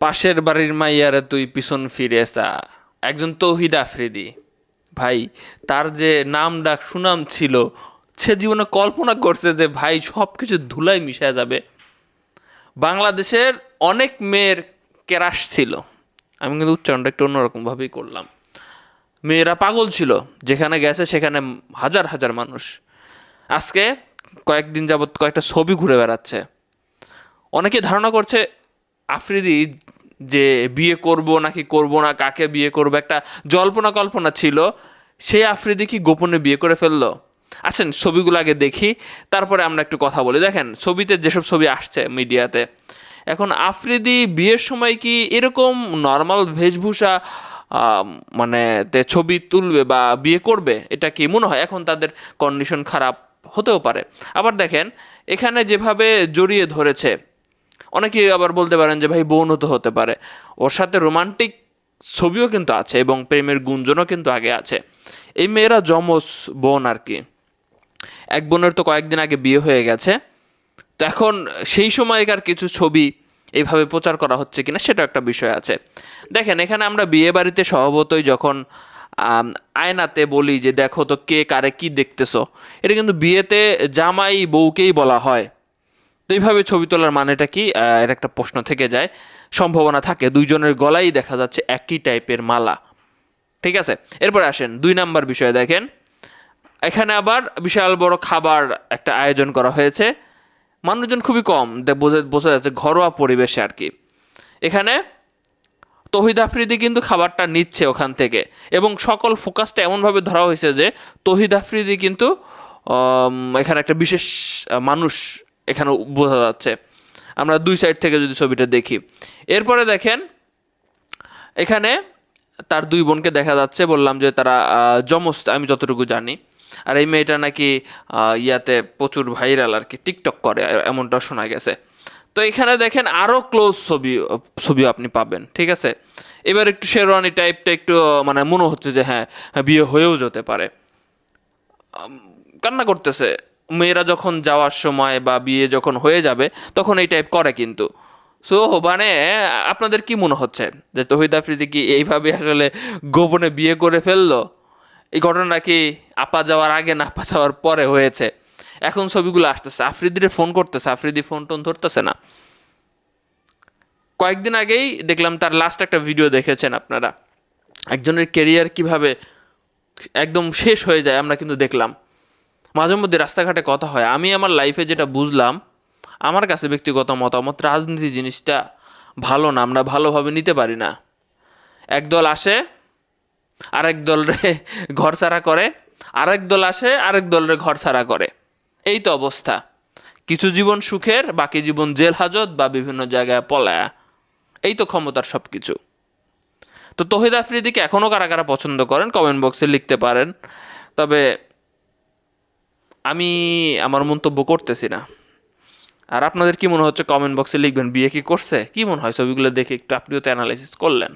পাশের বাড়ির মাইয়ারে তুই পিছন ফিরে আসা একজন তৌহিদ আফ্রিদি। ভাই, তার যে নাম ডাক সুনাম ছিল, সে জীবনে কল্পনা করছে যে, ভাই সব কিছু ধুলাই মিশে যাবে। বাংলাদেশের অনেক মেয়ের কেরাস ছিল। আমি কিন্তু উচ্চারণটা একটু অন্যরকমভাবেই করলাম। মেয়েরা পাগল ছিল। যেখানে গেছে, সেখানে হাজার হাজার মানুষ। আজকে কয়েকদিন যাবৎ কয়েকটা ছবি ঘুরে বেড়াচ্ছে। অনেকে ধারণা করছে আফ্রিদি যে বিয়ে করব নাকি করব না, কাকে বিয়ে করব, একটা জল্পনা কল্পনা ছিল। সেই আফ্রিদি কি গোপনে বিয়ে করে ফেলল? আসেন ছবিগুলো আগে দেখি, তারপরে আমরা একটু কথা বলি। দেখেন, ছবিতে যেসব ছবি আসছে মিডিয়াতে, এখন আফ্রিদি বিয়ের সময় কি এরকম নর্মাল বেশভূষা মানে তে ছবি তুলবে বা বিয়ে করবে? এটা কি মনে হয়? এখন তাদের কন্ডিশন খারাপ হতেও পারে। আবার দেখেন, এখানে যেভাবে জড়িয়ে ধরেছে অনেকেই আবার বলতে পারেন যে, ভাই, বোনও তো হতে পারে। ওর সাথে রোমান্টিক ছবিও কিন্তু আছে এবং প্রেমের গুঞ্জনও কিন্তু আগে আছে। এই মেয়েরা যমজ বোন আর কি। এক বোনের তো কয়েকদিন আগে বিয়ে হয়ে গেছে। তো এখন সেই সময়কার কিছু ছবি এইভাবে প্রচার করা হচ্ছে কিনা সেটা একটা বিষয় আছে। দেখেন, এখানে আমরা বিয়ে বাড়িতে স্বভাবতই যখন আয়নাতে বলি যে, দেখো তো কে কারে কি দেখতেছো? এটা কিন্তু বিয়েতে জামাই বউকেই বলা হয়। তো এইভাবে ছবি তোলার মানেটা কি? এর একটা প্রশ্ন থেকে যায়। সম্ভাবনা থাকে, দুইজনের গলাই দেখা যাচ্ছে একই টাইপের মালা। ঠিক আছে? এরপর আসেন, দুই নাম্বার বিষয়ে দেখেন। এখানে আবার বিশাল বড় খাবার একটা আয়োজন করা হয়েছে। মানুষজন খুবই কম বোঝা যাচ্ছে ঘরোয়া পরিবেশে আর কি। এখানে তহিদ আফ্রিদি কিন্তু খাবারটা নিচ্ছে ওখান থেকে এবং সকল ফোকাসটা এমনভাবে ধরা হয়েছে যে তহিদ আফ্রিদি কিন্তু এখানে একটা বিশেষ মানুষ এখানে বোঝা যাচ্ছে। আমরা দুই সাইড থেকে যদি ছবিটা দেখি। এরপরে দেখেন এখানে তার দুই বোনকে দেখা যাচ্ছে বললাম যে তারা যমজ আমি যতটুকু জানি। আর এই মেয়েটা নাকি ইয়াতে প্রচুর ভাইরাল আর কি টিকটক করে এমনটা শোনা গেছে। তো এখানে দেখেন আরও ক্লোজ ছবি ছবি আপনি পাবেন ঠিক আছে? এবার একটু শেরওয়ানি টাইপটা একটু মানে মনে হচ্ছে যে হ্যাঁ, বিয়ে হয়েও যেতে পারে। কান্না করতেছে। মেয়েরা যখন যাওয়ার সময় বা বিয়ে যখন হয়ে যাবে, তখন এই টাইপ করে কিন্তু। সো মানে আপনাদের কি মনে হচ্ছে? যে তহিদ আফ্রিদি কি এইভাবে আসলে গোপনে বিয়ে করে ফেলল? এই ঘটনা কি আপা যাওয়ার আগে না আপা যাওয়ার পরে হয়েছে? এখন ছবিগুলো আসতেছে, আফ্রিদিরে ফোন করতেছে, আফ্রিদি ফোন টোন ধরতেছে না। কয়েকদিন আগেই দেখলাম তার লাস্ট একটা ভিডিও দেখেছেন আপনারা। একজনের কেরিয়ার কীভাবে একদম শেষ হয়ে যায় আমরা কিন্তু দেখলাম। মাঝে মধ্যে রাস্তাঘাটে কথা হয়। আমি আমার লাইফে যেটা বুঝলাম, আমার কাছে ব্যক্তিগত মতামত, রাজনীতি জিনিসটা ভালো না, আমরা ভালোভাবে নিতে পারি না। একদল আসে, আরেক দল রে ঘর ছাড়া করে, আরেক দল আসে, আরেক দলরে ঘর ছাড়া করে। এই তো অবস্থা। কিছু জীবন সুখের, বাকি জীবন জেল হাজত বা বিভিন্ন জায়গায় পলায়া। এই তো ক্ষমতার সব কিছু তো তহিদ আফ্রিদিকে এখনও কারা কারা পছন্দ করেন? কমেন্ট বক্সে লিখতে পারেন। তবে আমি আমার মন্তব্য করতেছি না। আর আপনাদের কি মনে হচ্ছে? কমেন্ট বক্সে লিখবেন, বিয়ে কি করছে? কি মনে হয় ছবিগুলো দেখে একটু আপনিও তো অ্যানালাইসিস করলেন।